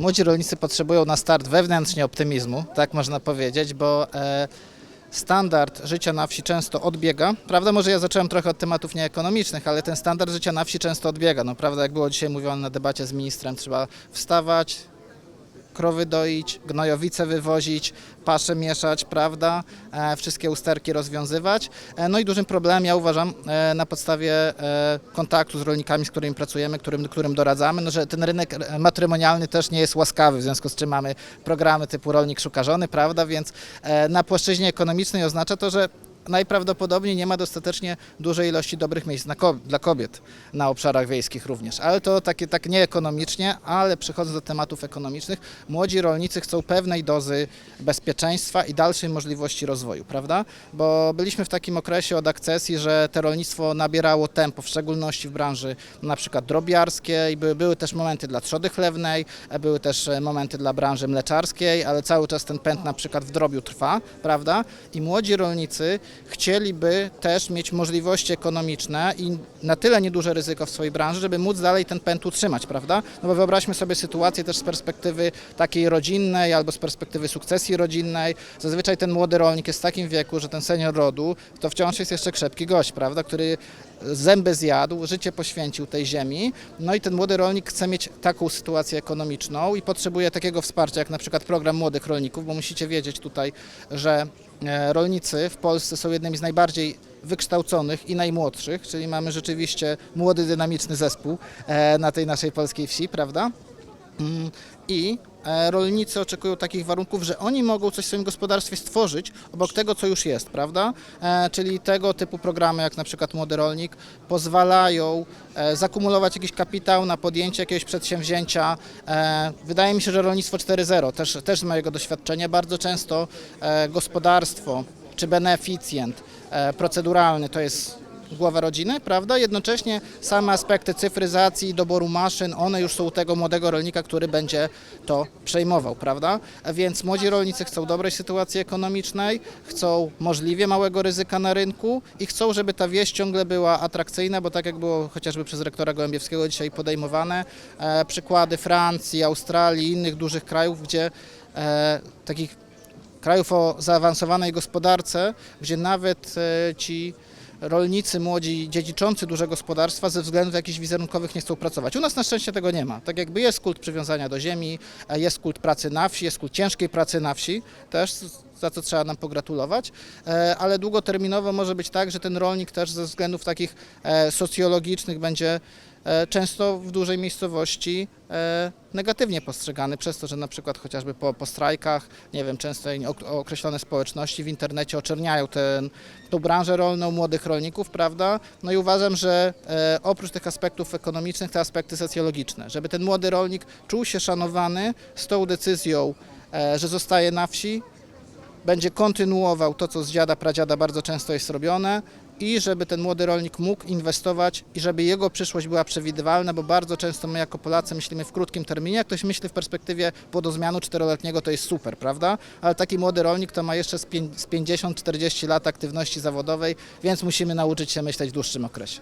młodzi rolnicy potrzebują na start wewnętrznie optymizmu, tak można powiedzieć, bo e, standard życia na wsi często odbiega. Prawda, może ja zacząłem trochę od tematów nieekonomicznych, ale ten standard życia na wsi często odbiega. No prawda, jak było dzisiaj mówione na debacie z ministrem, trzeba wstawać, krowy doić, gnojowice wywozić, pasze mieszać, prawda, e, wszystkie usterki rozwiązywać. E, no i dużym problemem, ja uważam, e, na podstawie kontaktu z rolnikami, z którymi pracujemy, którym, którym doradzamy, no, że ten rynek matrymonialny też nie jest łaskawy, w związku z czym mamy programy typu rolnik szuka żony, prawda, więc na płaszczyźnie ekonomicznej oznacza to, że najprawdopodobniej nie ma dostatecznie dużej ilości dobrych miejsc ko- dla kobiet na obszarach wiejskich również. Ale to takie tak nie ekonomicznie, ale przechodząc do tematów ekonomicznych, młodzi rolnicy chcą pewnej dozy bezpieczeństwa i dalszej możliwości rozwoju, prawda? Bo byliśmy w takim okresie od akcesji, że te rolnictwo nabierało tempo, w szczególności w branży na przykład drobiarskiej, były, były też momenty dla trzody chlewnej, były też e, momenty dla branży mleczarskiej, ale cały czas ten pęd na przykład w drobiu trwa, prawda? I młodzi rolnicy chcieliby też mieć możliwości ekonomiczne i na tyle nieduże ryzyko w swojej branży, żeby móc dalej ten pęd utrzymać, prawda? No bo wyobraźmy sobie sytuację też z perspektywy takiej rodzinnej albo z perspektywy sukcesji rodzinnej. Zazwyczaj ten młody rolnik jest w takim wieku, że ten senior rodu to wciąż jest jeszcze krzepki gość, prawda? Który zęby zjadł, życie poświęcił tej ziemi. No i ten młody rolnik chce mieć taką sytuację ekonomiczną i potrzebuje takiego wsparcia, jak na przykład program młodych rolników, bo musicie wiedzieć tutaj, że e, rolnicy w Polsce są jednymi z najbardziej wykształconych i najmłodszych, czyli mamy rzeczywiście młody, dynamiczny zespół e, na tej naszej polskiej wsi, prawda? Mm, I rolnicy oczekują takich warunków, że oni mogą coś w swoim gospodarstwie stworzyć obok tego, co już jest, prawda? E, Czyli tego typu programy, jak na przykład Młody Rolnik, pozwalają e, zakumulować jakiś kapitał na podjęcie jakiegoś przedsięwzięcia. E, Wydaje mi się, że rolnictwo 4.0, też, też z mojego doświadczenia, bardzo często e, gospodarstwo czy beneficjent e, proceduralny to jest głowa rodziny, prawda? Jednocześnie same aspekty cyfryzacji doboru maszyn, one już są u tego młodego rolnika, który będzie to przejmował, prawda? Więc młodzi rolnicy chcą dobrej sytuacji ekonomicznej, chcą możliwie małego ryzyka na rynku i chcą, żeby ta wieś ciągle była atrakcyjna, bo tak jak było chociażby przez rektora Gołębiewskiego dzisiaj podejmowane, e, przykłady Francji, Australii innych dużych krajów, gdzie e, takich krajów o zaawansowanej gospodarce, gdzie nawet e, ci rolnicy młodzi, dziedziczący duże gospodarstwa ze względów jakichś wizerunkowych nie chcą pracować. U nas na szczęście tego nie ma. Tak jakby jest kult przywiązania do ziemi, e, jest kult pracy na wsi, jest kult ciężkiej pracy na wsi też, za co trzeba nam pogratulować, e, ale długoterminowo może być tak, że ten rolnik też ze względów takich e, socjologicznych będzie często w dużej miejscowości e, negatywnie postrzegany przez to, że na przykład chociażby po, po strajkach, nie wiem, często ok- określone społeczności w internecie oczerniają ten, tą branżę rolną młodych rolników, prawda? No i uważam, że e, oprócz tych aspektów ekonomicznych, te aspekty socjologiczne, żeby ten młody rolnik czuł się szanowany z tą decyzją, e, że zostaje na wsi, będzie kontynuował to, co z dziada, pradziada bardzo często jest robione i żeby ten młody rolnik mógł inwestować i żeby jego przyszłość była przewidywalna, bo bardzo często my jako Polacy myślimy w krótkim terminie, jak ktoś myśli w perspektywie płodozmianu czteroletniego, to jest super, prawda? Ale taki młody rolnik to ma jeszcze z pię- z 50-40 lat aktywności zawodowej, więc musimy nauczyć się myśleć w dłuższym okresie.